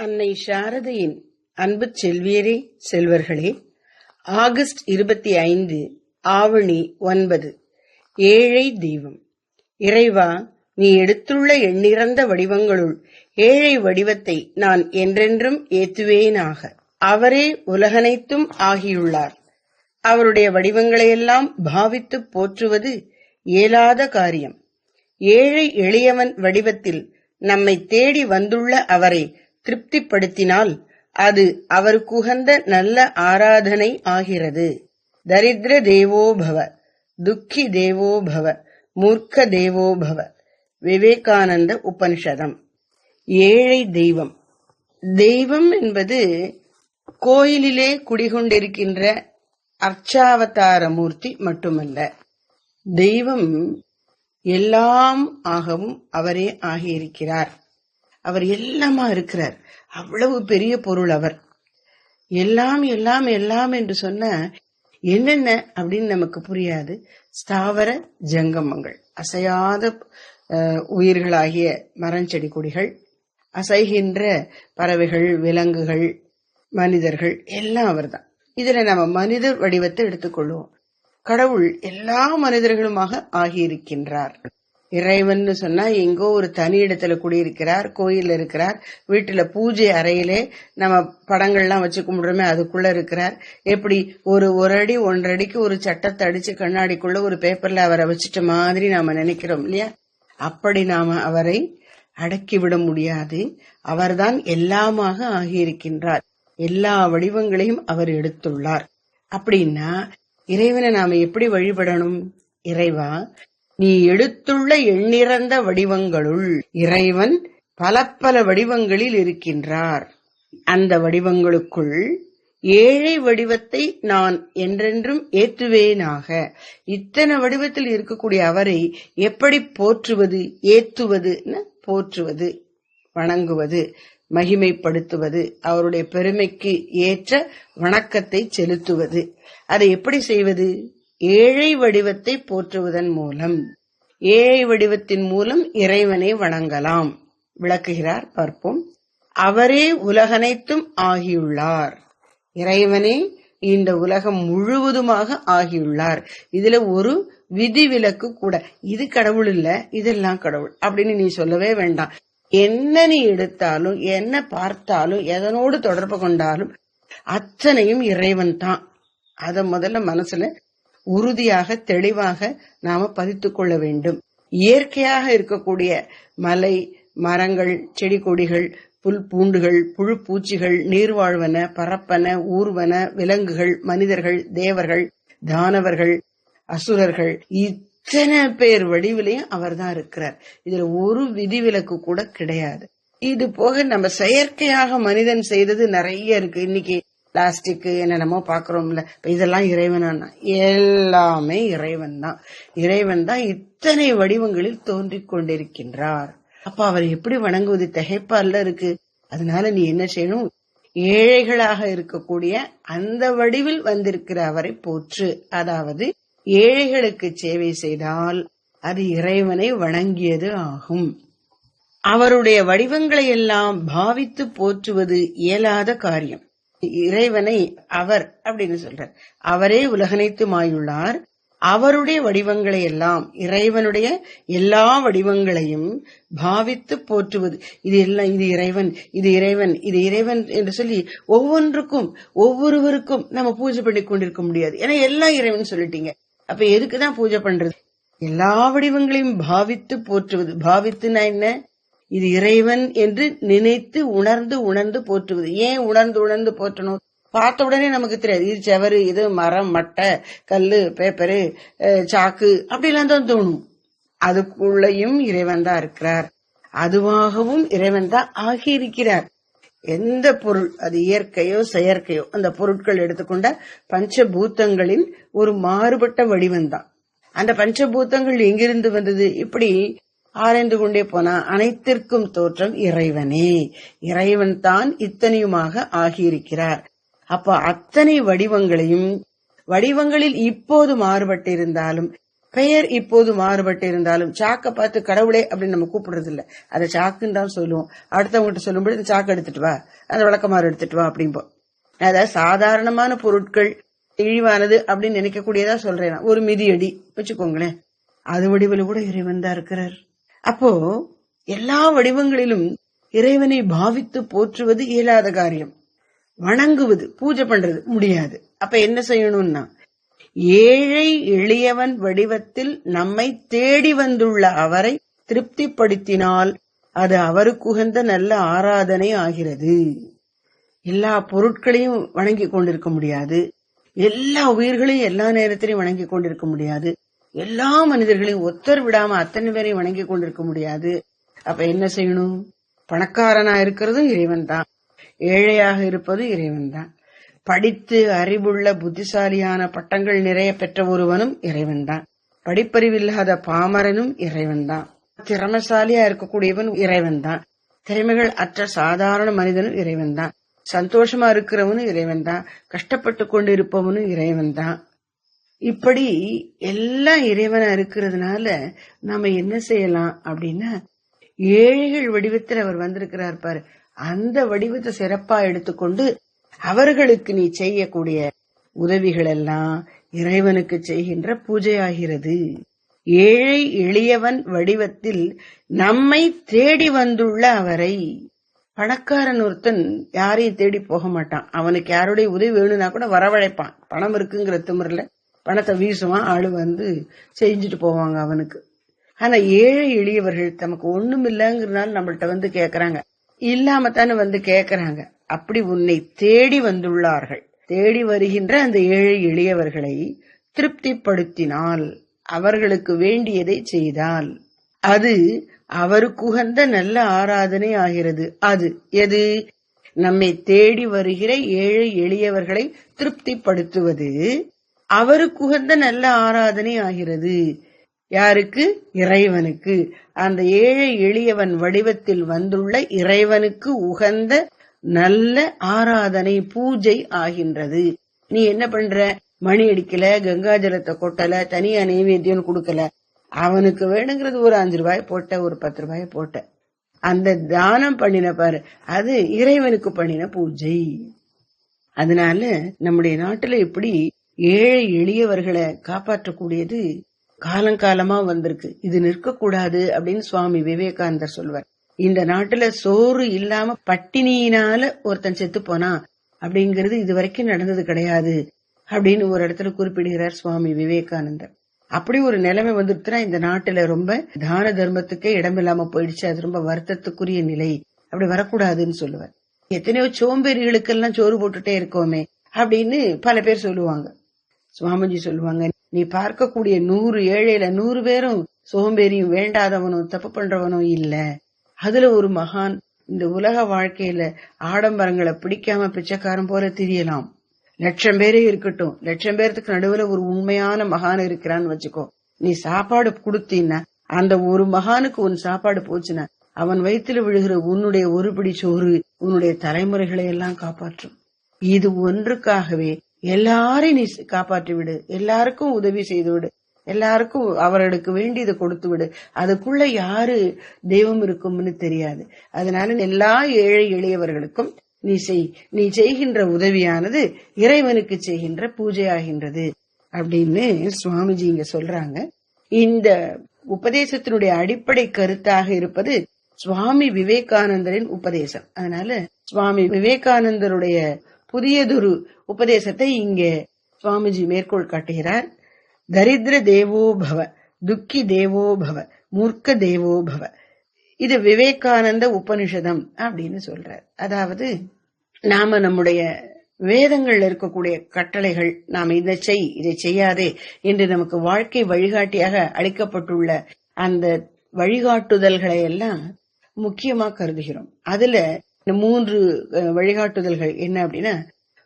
அன்னை சாரதையின் அன்பு செல்வியரே செல்வர்களே ஆகஸ்ட் இருபத்தி ஐந்து ஆவணி ஒன்பது ஏழை தெய்வம். இறைவா நீ எடுத்துள்ள எண்ணிறந்த வடிவங்களுள் ஏழை வடிவத்தை நான் என்றென்றும் ஏத்துவேனாக. அவரே உலகனைத்தும் ஆகியுள்ளார். அவருடைய வடிவங்களையெல்லாம் பாவித்துப் போற்றுவது இயலாத காரியம். ஏழை எளியவன் வடிவத்தில் நம்மை தேடி வந்துள்ள அவரை திருப்திப்படுத்தினால் அது அவருக்குகந்த நல்ல ஆராதனை ஆகிறது. தரித்திர தேவோபவ துக்கி தேவோபவ மூர்க்க தேவோபவ விவேகானந்த உபனிஷதம். ஏழை தெய்வம். தெய்வம் என்பது கோயிலிலே குடிகொண்டிருக்கின்ற அர்ச்சாவதார மூர்த்தி மட்டுமல்ல. தெய்வம் எல்லாம் ஆகவும் அவரே ஆகியிருக்கிறார். அவர் எல்லாமா இருக்கிறார். அவ்வளவு பெரிய பொருள் அவர். எல்லாம் எல்லாம் எல்லாம் என்று சொன்ன என்னென்ன அப்படின்னு நமக்கு புரியாது. ஸ்தாவர ஜங்கமங்கள். அசையாத உயிர்களாகிய மரஞ்செடி கொடிகள் அசைகின்ற பறவைகள் விலங்குகள் மனிதர்கள் எல்லாம் அவர்தான். இதுல நம்ம மனித வடிவத்தை எடுத்துக்கொள்வோம். கடவுள் எல்லா மனிதர்களுமாக ஆகியிருக்கின்றார். இறைவன்னு சொன்னா எங்கோ ஒரு தனி இடத்துல குடியிருக்கிறார் கோயில் இருக்கிறார் வீட்டுல பூஜை அறையிலே நம்ம படங்கள்லாம் வச்சு கும்பிடுறோமே அதுக்குள்ள இருக்கிறார். எப்படி ஒரு ஒரு அடி ஒன்றரை அடிக்கு ஒரு சட்டத்தை அடிச்சு கண்ணாடிக்குள்ள ஒரு பேப்பர்ல அவரை வச்சுட்ட மாதிரி நாம நினைக்கிறோம் இல்லையா? அப்படி நாம அவரை அடக்கிவிட முடியாது. அவர்தான் எல்லாமாக ஆகியிருக்கின்றார். எல்லா வடிவங்களையும் அவர் எடுத்துள்ளார். அப்படின்னா இறைவனை நாம எப்படி வழிபடணும்? இறைவா நீ எடுத்துள்ள எண்ணிறந்த வடிவங்களுள் இறைவன் பல பல வடிவங்களில் இருக்கின்றார். அந்த வடிவங்களுக்குள் ஏழை வடிவத்தை நான் என்றென்றும் ஏற்றுவேனாக. இத்தனை வடிவத்தில் இருக்கக்கூடிய அவரை எப்படி போற்றுவது ஏற்றுவது போற்றுவது வணங்குவது மகிமைப்படுத்துவது அவருடைய பெருமைக்கு ஏற்ற வணக்கத்தை செலுத்துவது அதை எப்படி செய்வது? ஏழை வடிவத்தை போற்றுவதன் மூலம். ஏழை வடிவத்தின் மூலம் இறைவனை வணங்கலாம். விளக்குகிறார் பார்ப்போம். அவரே உலகனைத்தும் ஆகியுள்ளார். இறைவனே இந்த உலகம் முழுவதுமாக ஆகியுள்ளார். இதுல ஒரு விதிவிலக்கு கூட. இது கடவுள் இல்ல இதெல்லாம் கடவுள் அப்படின்னு நீ சொல்லவே வேண்டாம். என்ன நீ எடுத்தாலும் என்ன பார்த்தாலும் எதனோடு தொடர்பு கொண்டாலும் அத்தனையும் இறைவன் தான். அத முதல்ல மனசுல உறுதியாக தெளிவாக நாம பதித்துக் கொள்ள வேண்டும். இயற்கையாக இருக்கக்கூடிய மலை மரங்கள் செடி கொடிகள் புல் பூண்டுகள் புழு பூச்சிகள் நீர்வாழ்வன பரப்பன ஊர்வன விலங்குகள் மனிதர்கள் தேவர்கள் தானவர்கள் அசுரர்கள் இத்தனை பேர் வடிவிலையும் அவர்தான் இருக்கிறார். இதுல ஒரு விதிவிலக்கு கூட கிடையாது. இது போக நம்ம செயற்கையாக மனிதன் செய்தது நிறைய இருக்கு. இன்னைக்கு பிளாஸ்டிக் என்னென்னமோ பாக்குறோம்ல இதெல்லாம் இறைவனா எல்லாமே இறைவன் தான் இறைவன் தான் இத்தனை வடிவங்களில் தோன்றிக் கொண்டிருக்கின்றார். அப்ப அவர் எப்படி வணங்குவது? திகைப்பால்ல இருக்கு. அதனால நீ என்ன செய்யணும்? ஏழைகளாக இருக்கக்கூடிய அந்த வடிவில் வந்திருக்கிற அவரை போற்று. அதாவது ஏழைகளுக்கு சேவை செய்தால் அது இறைவனை வணங்கியது ஆகும். அவருடைய வடிவங்களை எல்லாம் பாவித்து போற்றுவது இயலாத காரியம். இறைவனை அவர் அப்படின்னு சொல்றார். அவரே உலகனைத்துமாயுள்ளார். அவருடைய வடிவங்களை எல்லாம் இறைவனுடைய எல்லா வடிவங்களையும் பாவித்து போற்றுவது. இது எல்லாம் இது இறைவன் இது இறைவன் இது இறைவன் என்று சொல்லி ஒவ்வொன்றுக்கும் ஒவ்வொருவருக்கும் நம்ம பூஜை பண்ணி கொண்டிருக்க முடியாது. ஏன்னா எல்லாம் இறைவன் சொல்லிட்டீங்க. அப்ப எதுக்குதான் பூஜை பண்றது? எல்லா வடிவங்களையும் பாவித்து போற்றுவது. பாவித்துனா என்ன? இது இறைவன் என்று நினைத்து உணர்ந்து உணர்ந்து போற்றுவது. ஏன் உணர்ந்து உணர்ந்து போற்றணும்? பார்த்த உடனே நமக்கு தெரியாது. இது செவரு இது மரம் மட்டை கல்லு பேப்பரு சாக்கு அப்படிலாம் தான் தோணும். அதுக்குள்ளேயும் இறைவன் தான் இருக்கிறார். அதுவாகவும் இறைவன் தான் ஆகியிருக்கிறார். எந்த பொருள் அது இயற்கையோ செயற்கையோ அந்த பொருட்கள் எடுத்துக்கொண்ட பஞ்சபூத்தங்களின் ஒரு மாறுபட்ட வடிவம்தான் அந்த பஞ்சபூத்தங்கள் எங்கிருந்து வந்தது? இப்படி ஆராய்ந்து கொண்டே போனா அனைத்திற்கும் தோற்றம் இறைவனே. இறைவன் தான் இத்தனையுமாக ஆகியிருக்கிறார். அப்ப அத்தனை வடிவங்களையும் வடிவங்களில் இப்போது மாறுபட்டிருந்தாலும் பெயர் இப்போது மாறுபட்டு இருந்தாலும் சாக்கை பார்த்து கடவுளே அப்படின்னு நம்ம கூப்பிடுறது இல்ல அதை சாக்குன்னு தான் சொல்லுவோம். அடுத்தவங்ககிட்ட சொல்லும்போது இந்த சாக்கு எடுத்துட்டு வா. அந்த விளக்கமாறு எடுத்துட்டு வா அப்படிம்போம் அதாவது சாதாரணமான பொருட்கள் இழிவானது அப்படின்னு நினைக்கக்கூடியதா சொல்றேன் ஒரு மிதியடி. வச்சுக்கோங்களேன். அது வடிவில் கூட இறைவன் தான் இருக்கிறார். அப்போ எல்லா வடிவங்களிலும் இறைவனை பாவித்து போற்றுவது இயலாத காரியம். வணங்குவது பூஜை பண்றது முடியாது. அப்ப என்ன செய்யணும்னா ஏழை எளியவன் வடிவத்தில் நம்மை தேடி வந்துள்ள அவரை திருப்திப்படுத்தினால் அது அவருக்குகந்த நல்ல ஆராதனை ஆகிறது. எல்லா பொருட்களையும் வணங்கி கொண்டிருக்க முடியாது. எல்லா உயிர்களையும் எல்லா நேரத்திலையும் வணங்கி கொண்டிருக்க முடியாது. எல்லா மனிதர்களையும் ஒத்தர் விடாம அத்தனை பேரையும் வணங்கி கொண்டிருக்க முடியாது. அப்ப என்ன செய்யணும்? பணக்காரனா இருக்கிறதும் இறைவன் தான். ஏழையாக இருப்பதும் இறைவன் தான். படித்து அறிவுள்ள புத்திசாலியான பட்டங்கள் நிறைய பெற்ற ஒருவனும் இறைவன் தான். படிப்பறிவில்லாத பாமரனும் இறைவன் தான். திறமசாலியா இருக்கக்கூடியவன் இறைவன் தான். திறமைகள் அற்ற சாதாரண மனிதனும் இறைவன் தான். சந்தோஷமா இருக்கிறவனும் இறைவன் தான். கஷ்டப்பட்டு கொண்டு இருப்பவனும் இறைவன் தான். இப்படி எல்லாம் இறைவனா இருக்கிறதுனால நாம என்ன செய்யலாம் அப்படின்னா ஏழைகள் வடிவத்தில் அவர் வந்திருக்கிறார் பாரு. அந்த வடிவத்தை சிறப்பா எடுத்துக்கொண்டு அவர்களுக்கு நீ செய்யக்கூடிய உதவிகள் எல்லாம் இறைவனுக்கு செய்கின்ற பூஜையாகிறது. ஏழை எளியவன் வடிவத்தில் நம்மை தேடி வந்துள்ள அவரை. பணக்காரன் ஒருத்தன் யாரையும் தேடி போக மாட்டான். அவனுக்கு யாருடைய உதவி வேணும்னா கூட வரவழைப்பான். பணம் இருக்குங்கிற திமிரில் பணத்தை வீசுவான் ஆளு வந்து செஞ்சுட்டு போவாங்க அவனுக்கு. ஆனா ஏழை எளியவர்கள் தமக்கு ஒண்ணும் இல்லைங்கிறதுனால நம்மள்ட்ட வந்து கேக்குறாங்க. இல்லாம தானே வந்து கேக்குறாங்க. அப்படி உன்னை தேடி வந்துள்ளார்கள். தேடி வருகின்ற அந்த ஏழை எளியவர்களை திருப்திப்படுத்தினால் அவர்களுக்கு வேண்டியதை செய்தால் அது அவருக்குகந்த நல்ல ஆராதனை ஆகிறது. அது எது? நம்மை தேடி வருகிற ஏழை எளியவர்களை திருப்திப்படுத்துவது அவருக்குகந்த நல்ல ஆராதனை ஆகிறது. யாருக்கு? இறைவனுக்கு. அந்த ஏழை எளியவன் வடிவத்தில் வந்துள்ள இறைவனுக்கு உகந்த நல்ல ஆராதனை பூஜை ஆகின்றது. நீ என்ன பண்ற? மணி அடிக்கல கங்காஜலத்தை கொட்டல தனியா நைவேத்தியம் கொடுக்கல. அவனுக்கு வேணுங்கிறது ஒரு அஞ்சு ரூபாய் போட்ட ஒரு பத்து ரூபாய் போட்ட. அந்த தானம் பண்ணின பாரு அது இறைவனுக்கு பண்ணின பூஜை. அதனால நம்முடைய நாட்டுல இப்படி ஏழை எளியவர்களை காப்பாற்றக்கூடியது காலங்காலமா வந்திருக்கு. இது நிற்கக்கூடாது அப்படின்னு சுவாமி விவேகானந்தர் சொல்வார். இந்த நாட்டுல சோறு இல்லாம பட்டினியினால ஒருத்தன் செத்து போனா அப்படிங்கிறது இது வரைக்கும் நடந்தது கிடையாது அப்படின்னு ஒரு இடத்துல குறிப்பிடுகிறார் சுவாமி விவேகானந்தர். அப்படி ஒரு நிலைமை வந்துருச்சுன்னா இந்த நாட்டுல ரொம்ப தான தர்மத்துக்கே இடமில்லாம போயிடுச்சு. அது ரொம்ப வருத்தத்துக்குரிய நிலை. அப்படி வரக்கூடாதுன்னு சொல்லுவார். எத்தனையோ சோம்பேறிகளுக்கெல்லாம் சோறு போட்டுட்டே இருக்கோமே அப்படின்னு பல பேர் சொல்லுவாங்க. சுவாமிஜி சொல்லுவாங்க நீ பார்க்கக்கூடிய நூறு ஏழையில நூறு பேரும் சோம்பேறியும் வேண்டாதவனும் தப்பு பண்றவனும் இல்ல. அதுல ஒரு மகான் இந்த உலக வாழ்க்கையில ஆடம்பரங்களை பிடிக்காம பிச்சைக்காரன் போல தெரியலாம். லட்சம் பேரே இருக்கட்டும். லட்சம் பேர்த்துக்கு நடுவுல ஒரு உண்மையான மகான் இருக்கிறான்னு வச்சுக்கோ. நீ சாப்பாடு கொடுத்தீன்னா அந்த ஒரு மகானுக்கு உன் சாப்பாடு போச்சுன்னா அவன் வயித்துல விழுகிற உன்னுடைய ஒரு பிடி சோறு உன்னுடைய தலைமுறைகளை எல்லாம் காப்பாற்றும். இது ஒன்றுக்காகவே எல்லாரையும் நீ காப்பாற்றி விடு. எல்லாருக்கும் உதவி செய்து விடு. எல்லாருக்கும் அவர்களுக்கு வேண்டியதை கொடுத்து விடு. அதுக்குள்ள யாரு தெய்வம் இருக்கும்னு தெரியாது. அதனால எல்லா ஏழை எளியவர்களுக்கும் நீ செய். நீ செய்கின்ற உதவியானது இறைவனுக்கு செய்கின்ற பூஜை ஆகின்றது அப்படின்னு சுவாமிஜி இங்க சொல்றாங்க. இந்த உபதேசத்தினுடைய அடிப்படை கருத்தாக இருப்பது சுவாமி விவேகானந்தரின் உபதேசம். அதனால சுவாமி விவேகானந்தருடைய புதியதொரு உபதேசத்தை இங்கே சுவாமிஜி மேற்கோள் காட்டுகிறார். தரித்திர தேவோ பவ துக்கி தேவோ பவ மூர்க்க தேவோ பவ. இது விவேகானந்த உபனிஷதம் அப்படின்னு சொல்றார். அதாவது நாம நம்முடைய வேதங்கள்ல இருக்கக்கூடிய கட்டளைகள் நாம் இதை செய் இதை செய்யாதே என்று நமக்கு வாழ்க்கை வழிகாட்டியாக அளிக்கப்பட்டுள்ள அந்த வழிகாட்டுதல்களை எல்லாம் முக்கியமா கருதுகிறோம். அதுல இந்த மூன்று வழிகாட்டுதல்கள் என்ன அப்படின்னா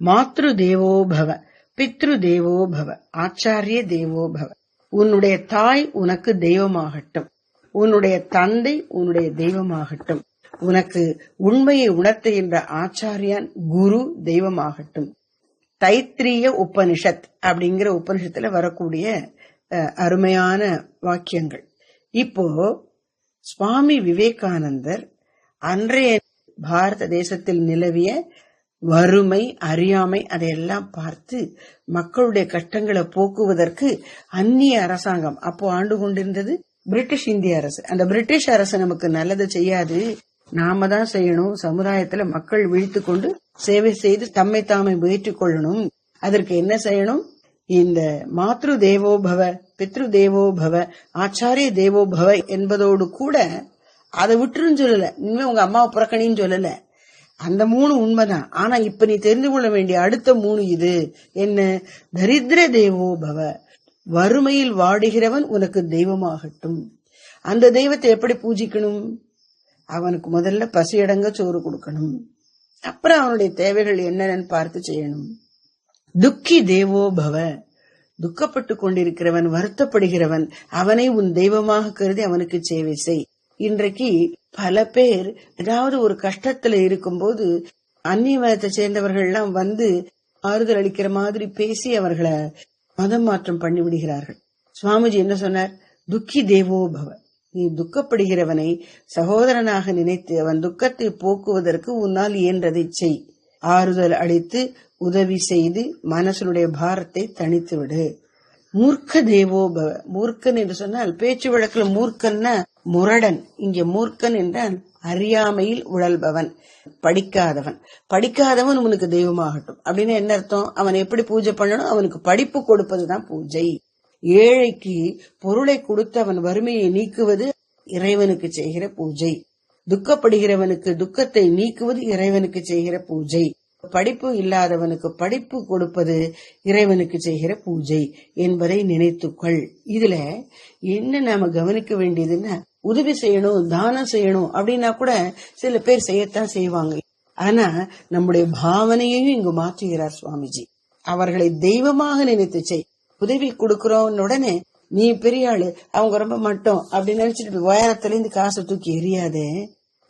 மாத்ரு தேவோ பவ பித்ரு தேவோ பவ ஆச்சாரிய தேவோ பவ. உன்னுடைய தாய் உனக்கு தெய்வமாகட்டும். உன்னுடைய தந்தை உன்னுடைய தெய்வமாகட்டும். உனக்கு உண்மையை உணர்த்துகின்ற ஆச்சாரியான் குரு தெய்வமாகட்டும். தைத்திரிய உபனிஷத் அப்படிங்கிற உபனிஷத்துல வரக்கூடிய அஹ், அருமையான வாக்கியங்கள். இப்போ சுவாமி விவேகானந்தர் அன்றைய பாரத தேசத்தில் நிலவிய வறுமை அறியாமை அதையெல்லாம் பார்த்து மக்களுடைய கஷ்டங்களை போக்குவதற்கு அந்நிய அரசாங்கம் அப்போ ஆண்டு கொண்டிருந்தது பிரிட்டிஷ் இந்திய அரசு. அந்த பிரிட்டிஷ் அரசு நமக்கு நல்லது செய்யாது. நாம தான் செய்யணும். சமுதாயத்துல மக்கள் விழித்து கொண்டு சேவை செய்து தம்மை தாமை முயற்சிக் கொள்ளணும். அதற்கு என்ன செய்யணும்? இந்த மாத்ரு தேவோபவ பித்ரு தேவோபவ ஆச்சாரிய தேவோபவ என்பதோடு கூட அதை விட்டுருன்னு சொல்லல. இனிமே உங்க அம்மாவை புறக்கணின்னு சொல்லல. அந்த மூணு உண்மைதான். ஆனா இப்ப நீ தெரிந்து கொள்ள வேண்டிய அடுத்த மூணு இது. என்ன? தரித்திர தேவோ பவ. வறுமையில் வாடுகிறவன் உனக்கு தெய்வமாகட்டும். அந்த தெய்வத்தை எப்படி பூஜிக்கணும்? அவனுக்கு முதல்ல பசியடங்க சோறு கொடுக்கணும். அப்புறம் அவனுடைய தேவைகள் என்னென்னு பார்த்து செய்யணும். துக்கி தேவோ பவ. துக்கப்பட்டு கொண்டிருக்கிறவன் வருத்தப்படுகிறவன் அவனை உன் தெய்வமாக கருதி அவனுக்கு சேவை செய். இன்றைக்கு பல பேர் ஏதாவது ஒரு கஷ்டத்துல இருக்கும்போது அந்நிய மதத்தை சேர்ந்தவர்கள் எல்லாம் வந்து ஆறுதல் அளிக்கிற மாதிரி பேசி அவர்களை மதம் மாற்றம் பண்ணி விடுகிறார்கள். சுவாமிஜி என்ன சொன்னார்? துக்கி தேவோ பவ. நீ துக்கப்படுகிறவனை சகோதரனாக நினைத்து அவன் துக்கத்தை போக்குவதற்கு உன்னால் இயன்றதை செய். ஆறுதல் அளித்து உதவி செய்து மனசனுடைய பாரத்தை தணித்து விடு மூர்க்க தேவோ பவ. மூர்க்கன் என்று சொன்னால் பேச்சு வழக்கில் மூர்க்கன்னா முரடன் இங்கே மூர்க்கன் என்றால் அறியாமையில் உழல்பவன் படிக்காதவன். படிக்காதவன் உனக்கு தெய்வமாகட்டும். அப்படின்னு என்ன அர்த்தம்? அவன் எப்படி பூஜை பண்ணணும்? அவனுக்கு படிப்பு கொடுப்பதுதான் பூஜை. ஏழைக்கு பொருளை கொடுத்து அவன் வறுமையை நீக்குவது இறைவனுக்கு செய்கிற பூஜை. துக்கப்படுகிறவனுக்கு துக்கத்தை நீக்குவது இறைவனுக்கு செய்கிற பூஜை. படிப்பு இல்லாதவனுக்கு படிப்பு கொடுப்பது இறைவனுக்கு செய்கிற பூஜை என்பதை நினைத்துக்கொள். இதுல என்ன நாம கவனிக்க வேண்டியதுன்னா உதவி செய்யணும் தானம் செய்யணும் அப்படின்னா கூட சில பேர் செய்யத்தான் செய்வாங்க. ஆனா நம்முடைய பாவனையையும் இங்கு மாற்றுகிறார் சுவாமிஜி. அவர்களை தெய்வமாக நினைத்து செய். உதவி கொடுக்கறோம் உடனே நீ பெரிய ஆளு அவங்க ரொம்ப மட்டும் அப்படின்னு நினைச்சிட்டு உயரத்துல இருந்து காசை தூக்கி எரியாதே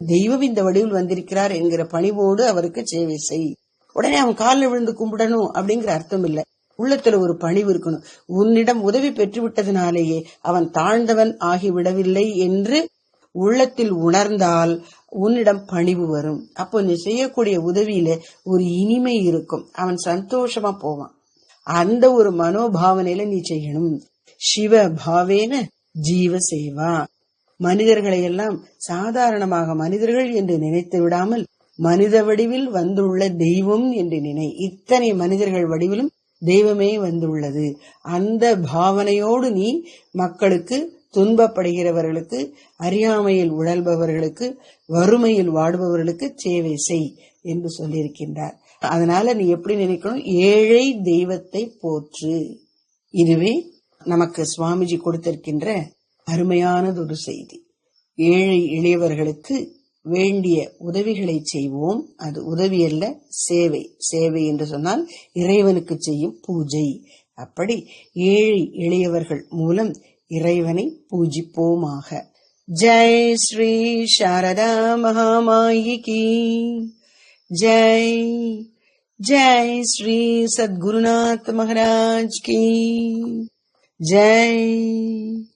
தெய்வம் இந்த வடிவில் வந்திருக்கிறார் என்கிற பணிவோடு அவருக்கு சேவை செய். உடனே அவன் காலில் விழுந்து கும்பிடணும் அப்படிங்கிற அர்த்தம் இல்லை. உள்ளத்துல ஒரு பணிவு இருக்கணும். உன்னிடம் உதவி பெற்றுவிட்டதினாலேயே அவன் தாழ்ந்தவன் ஆகிவிடவில்லை என்று உள்ளத்தில் உணர்ந்தால் உன்னிடம் பணிவு வரும். அப்போ நீ செய்யக்கூடிய உதவியில ஒரு இனிமை இருக்கும். அவன் சந்தோஷமா போவான். அந்த ஒரு மனோபாவனையில நீ செய்யணும். சிவ பாவேன ஜீவ சேவா. மனிதர்களை எல்லாம் சாதாரணமாக மனிதர்கள் என்று நினைத்து விடாமல் மனித வடிவில் வந்துள்ள தெய்வம் என்று நினை. இத்தனை மனிதர்கள் வடிவிலும் தெய்வமே வந்துள்ளது. அந்த பாவனையோடு நீ மக்களுக்கு துன்பப்படுகிறவர்களுக்கு அறியாமையில் உழல்பவர்களுக்கு வறுமையில் வாடுபவர்களுக்கு சேவை செய் என்று சொல்லியிருக்கின்றார். அதனால நீ எப்படி நினைக்கணும்? ஏழை தெய்வத்தை போற்று. இதுவே நமக்கு சுவாமிஜி கொடுத்திருக்கின்ற அருமையானது ஒரு செய்தி. ஏழை எளியவர்களுக்கு வேண்டிய உதவிகளை செய்வோம். அது உதவி அல்ல சேவை. சேவை என்று சொன்னால் இறைவனுக்கு செய்யும் பூஜை. அப்படி ஏழை எளியவர்கள் மூலம் இறைவனை பூஜிப்போமாக. ஜெய் ஸ்ரீ சாரதா மகாமாயிகி. ஜெய் ஜெய் ஸ்ரீ சத்குருநாத் மகாராஜ் கி. ஜெய்.